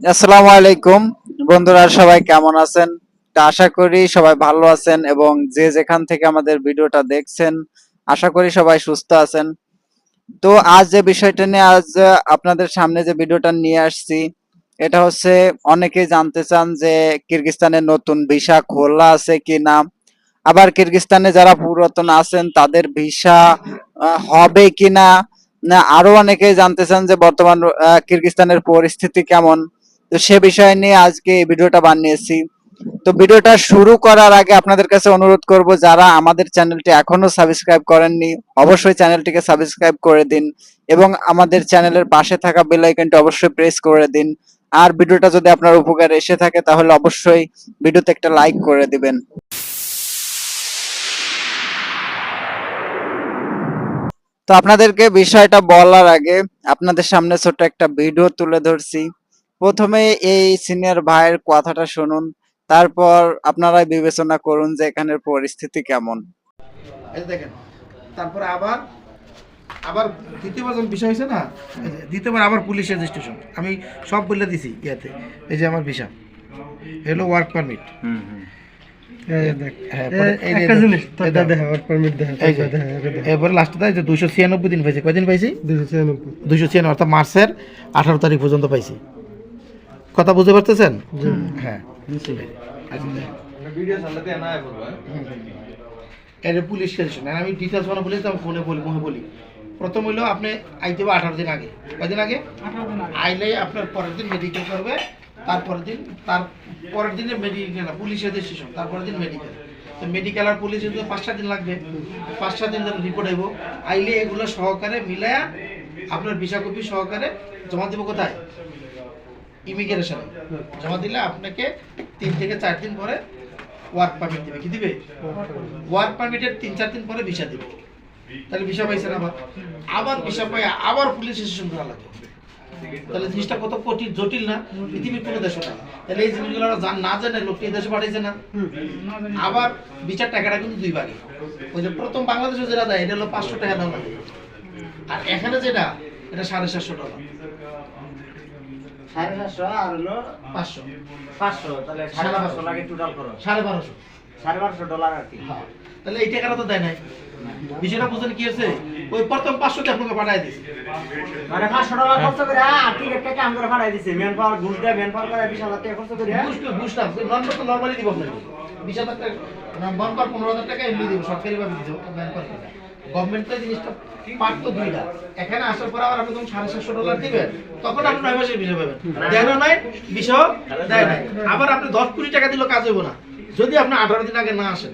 আসসালামু আলাইকুম। বন্ধুরা সবাই কেমন আছেন? আশা করি সবাই ভালো আছেন এবং যে যেখান থেকে আমাদের ভিডিওটা দেখছেন আশা করি সবাই সুস্থ আছেন। তো আজ যে বিষয়টা নিয়ে আজ আপনাদের সামনে যে ভিডিওটা নিয়ে আসছি এটা হচ্ছে অনেকেই জানতে চান যে কিরগিস্তানের নতুন ভিসা খোলা আছে কিনা। আবার কিরগিস্তানে যারা পুরাতন আছেন তাদের ভিসা হবে কিনা? না আরও অনেকেই জানতে চান যে বর্তমান আহ, কিরগিস্তানের পরিস্থিতি কেমন। তো সে বিষয় নিয়ে আজকে এই ভিডিওটা বানিয়েছি তো ভিডিওটা শুরু করার আগে আপনাদের কাছে অনুরোধ করব, যারা আমাদের চ্যানেলটি এখনও সাবস্ক্রাইব করেননি, অবশ্যই চ্যানেলটিকে সাবস্ক্রাইব করে দিন এবং আমাদের চ্যানেলের পাশে থাকা বেল আইকনটি অবশ্যই প্রেস করে দিন। আর ভিডিওটা যদি আপনার উপকারে এসে থাকে, তাহলে অবশ্যই ভিডিওতে একটা লাইক করে দিবেন। তো আপনাদেরকে বিষয়টা বলার আগে আপনাদের সামনে ছোট্ট একটা ভিডিও তুলে ধরছি। প্রথমে এই সিনিয়র ভাইয়ের কথাটা শুনুন তারপর আপনারাই বিবেচনা করুন যে এখানের পরিস্থিতি কেমন। দেখেন তারপরে আবার আবার দ্বিতীয়বার যখন বিষয় হয়েছে না দ্বিতীয়বার আবার পুলিশ রেজিস্ট্রেশন আমি সব বলে দিছি ইয়াতে এই যে আমার ভিসা হলো ওয়ার্ক পারমিট এরপরে লাস্টে দেয় যে দুইশো ছিয়ানব্বই দিন পাইছি। কয়দিন পাইছি? দুশো ছিয়ানব্বই। দুইশো ছিয়ানব্বই অর্থাৎ মার্চের আঠারো তারিখ পর্যন্ত পাইছি। কথা বুঝতে পারতেছেন? হ্যাঁ। এটা পুলিশ স্টেশন। আর আমি ডিটেলস মানে বলি আমি ফোনে বলি মুখে বলি। প্রথম হইল আপনি আইতে হবে আঠারো দিন আগে। কয়দিন আগে? আইলে আপনার পরের দিন মেডিকেল করবে তারপরের দিন তার পরের দিনে মেডিকেল না পুলিশ রেজিস্ট্রেশন তারপরের দিন মেডিকেল তো মেডিকেল আর পুলিশ যদি পাঁচ সাত দিন লাগবে। পাঁচ সাত দিন ধরে রিপোর্ট আইব আইলে এগুলো সহকারে মিলায়া আপনার ভিসা কপি সহকারে জমা দিব কোথায়? ইমিগ্রেশনে। জমা দিলে আপনাকে তিন থেকে চার দিন পরে ওয়ার্ক পারমিট দিবে। কি দিবে? ওয়ার্ক পারমিটের তিন চার দিন পরে ভিসা দিবে। তাহলে ভিসা পাইছেন আবার। আবার ভিসা পাই আবার পুলিশ স্টেশন করা লাগে তাহলে জিনিসটা কত কঠিন, জটিল না? পৃথিবীর কোনো দেশে না। তাহলে এই জিনিসগুলো ওরা জান না জানে এই দেশে পাঠাইছে না। আবার বিচার টাকাটা কিন্তু দুই ভাগে। ওই যে প্রথম বাংলাদেশে যেটা দেয়, এটা হলো পাঁচশো টাকা দাম আর এখানে যেটা, এটা সাড়ে সাতশো টাকা। সাড়ে সাতশো আর হলো পাঁচশো। পাঁচশো তাহলে সাড়ে বারোশো লাগে টোটাল খরচ। সাড়ে বারোশো। সাড়ে বারোশো ডলার আর কি। হ্যাঁ। তাহলে এই টাকাটা তো দেয় নাই। বিষয়টা বুঝলেন কি হয়েছে? ওই প্রথম পাঁচশোতে আপনাকে পাঠাই দিছে। মানে পাঁচশো ডলার খরচ করে কেটে করে পাঠাই দিছে। ম্যান পাওয়ার ঘুষ দেয় ম্যান পাওয়ার করে বিশ হাজার টাকা খরচ করে। বুঝতে বুঝলাম। নম্বর তো নর্মালি দিব আপনাকে। বিশ হাজার টাকা নম্বর পনেরো হাজার টাকা এমনি দিব সরকারি ভাবে দিব তো এই জিনিসটা পার্ট তো দুইটা। এখানে আসার পর আবার আপনি যখন সাড়ে সাতশো ডলার দিবেন তখন আপনি নয় মাসের বিষয় পাবেন। দেন নাই বিষয় দেয় নাই। আবার আপনি দশ কোটি টাকা দিলেও কাজ হইব না। যদি আপনি আঠারো দিন আগে না আসেন।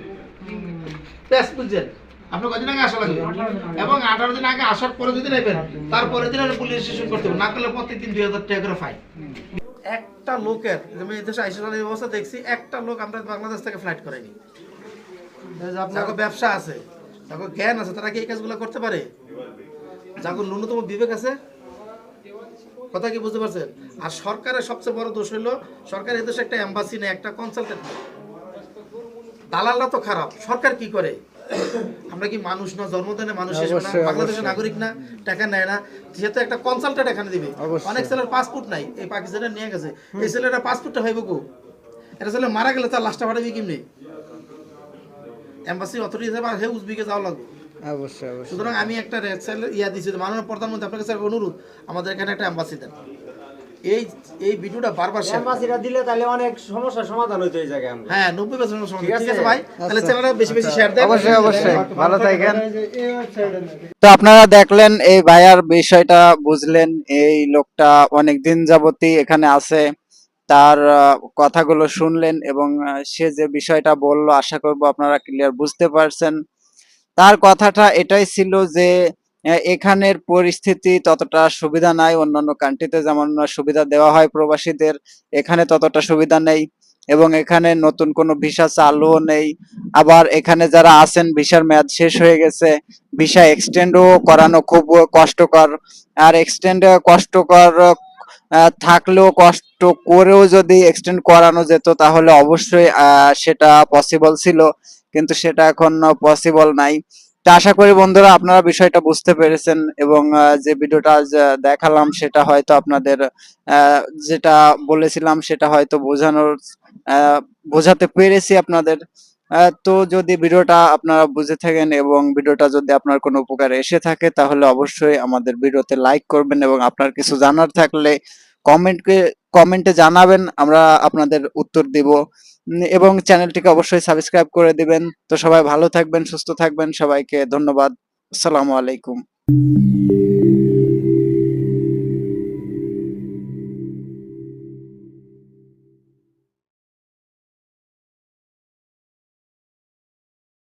ব্যাস বুঝছেন? আপনি কদিন আগে আসা লাগবে? এবং আঠারো দিন আগে আসার পরে যদি নেবেন তারপরে দিন আপনি পুলিশ স্টেশন করতে হবে। না করলে প্রত্যেক দিন দুই হাজার টাকা করে ফাইন একটা লোকের আমি এই দেশে আইসিএল ব্যবস্থা দেখছি একটা লোক আমরা বাংলাদেশ থেকে ফ্লাইট করাইনি যাকে ব্যবসা আছে। যাকে জ্ঞান আছে তারা কি এই কাজগুলো করতে পারে? যাকে ন্যূনতম বিবেক আছে কথা কি বুঝতে পারছেন? আর সরকারের সবচেয়ে বড় দোষ হলো সরকার এই দেশে একটা এম্বাসি নেই একটা কনসালটেন্ট দালালরা তো খারাপ সরকার কি করে? আমরা কি মানুষ না জন্মদানে মানুষ হিসেবে না বাংলাদেশের নাগরিক না টাকা নেয় না যেহেতু একটা কনসালটেন্ট এখানে দিবে। অনেক ছেলের পাসপোর্ট নাই এই পাকিস্তানের নিয়ে গেছে। এই ছেলেটা পাসপোর্টটা হইব কো? এটা ছেলে মারা গেলে তার লাশটা পাঠাবি কেমনি? এম্বাসি অথরিটি হিসেবে উজবিকে যাওয়া লাগবে। অবশ্যই অবশ্যই। সুতরাং আমি একটা রেড সেল ইয়া দিচ্ছি মাননীয় প্রধানমন্ত্রী আপনার কাছে অনুরোধ আমাদের এখানে একটা এম্বাসি দেন। এই এই ভিডিওটা বারবার শেয়ার এম্বাসিটা দিলে তাহলে অনেক সমস্যার সমাধান হইতো এই জায়গায় আমরা। হ্যাঁ নব্বই ঠিক আছে? ভাই? তাহলে চ্যানেলটা বেশি বেশি শেয়ার দেন। অবশ্যই অবশ্যই। ভালো থাকেন। তো আপনারা দেখলেন এই ভাইয়ার বিষয়টা বুঝলেন এই লোকটা অনেকদিন যাবতই এখানে আছে। তার কথাগুলো শুনলেন এবং সে যে বিষয়টা বলল, আশা করব আপনারা ক্লিয়ার বুঝতে পারছেন। তার কথাটা এটাই ছিল যে এখানের পরিস্থিতি ততটা সুবিধা নাই। অন্যান্য কান্ট্রিতে যেমন সুবিধা দেওয়া হয় প্রবাসীদের, এখানে ততটা সুবিধা নেই এবং এখানে নতুন কোনো ভিসা চালুও নেই। আবার এখানে যারা আছেন ভিসার মেয়াদ শেষ হয়ে গেছে ভিসা এক্সটেন্ডও করানো খুব কষ্টকর। আর এক্সটেন্ড কষ্টকর থাকলেও কষ্ট করেও যদি এক্সটেন্ড করানো যেত, তাহলে অবশ্যই সেটা পসিবল ছিল, কিন্তু সেটা এখন পসিবল নাই। তা আশা করি বন্ধুরা আপনারা বিষয়টা বুঝতে পেরেছেন এবং যে ভিডিওটা আজ দেখালাম সেটা হয়তো আপনাদের যেটা বলেছিলাম সেটা হয়তো বোঝানোর বোঝাতে পেরেছি আপনাদের। তো যদি ভিডিওটা আপনারা বুঝে থাকেন এবং ভিডিওটা যদি আপনার কোনো উপকারে এসে থাকে, তাহলে অবশ্যই আমাদের ভিডিওতে লাইক করবেন এবং আপনার কিছু জানার থাকলে কমেন্টকে কমেন্টে জানাবেন, আমরা আপনাদের উত্তর দিব। এবং চ্যানেলটিকে অবশ্যই সাবস্ক্রাইব করে দিবেন। তো সবাই ভালো থাকবেন, সুস্থ থাকবেন, সবাইকে ধন্যবাদ। আসসালামু আলাইকুম।